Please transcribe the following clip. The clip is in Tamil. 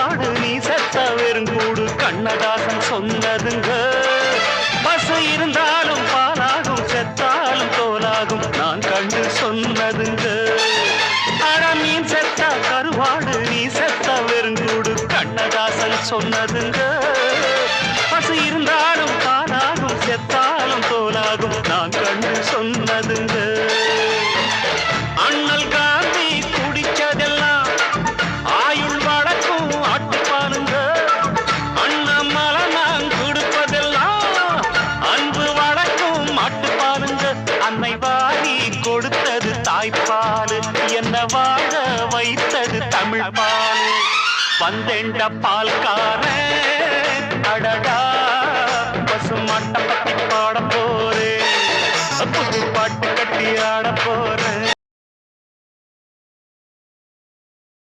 பாடு நீ சச்சா வெறும் கூடு கண்ணதாசன் சொன்னதுங்க. பசு இருந்தாலும் பாலாகும் செத்தாலும் தோலாகும் நான் கண்டு சொன்னதுங்க. அறம் நீ செத்தா கருவாடு நீ செத்தா வெறும் கூடு கண்ணதாசன் சொன்னதுங்க. பசு இருந்தாலும் பாலாகும் செத்தாலும் தோலாகும் நான் கண்டு சொன்னதுங்க. தாய்ப்பால் என்ன வாழ வைத்தது தமிழ் பால் வந்தெண்ட பால்கார அடடா பசுமாட்ட பத்தி பாட போறேன். புது பாட்டு கட்டி ஆட போறேன்.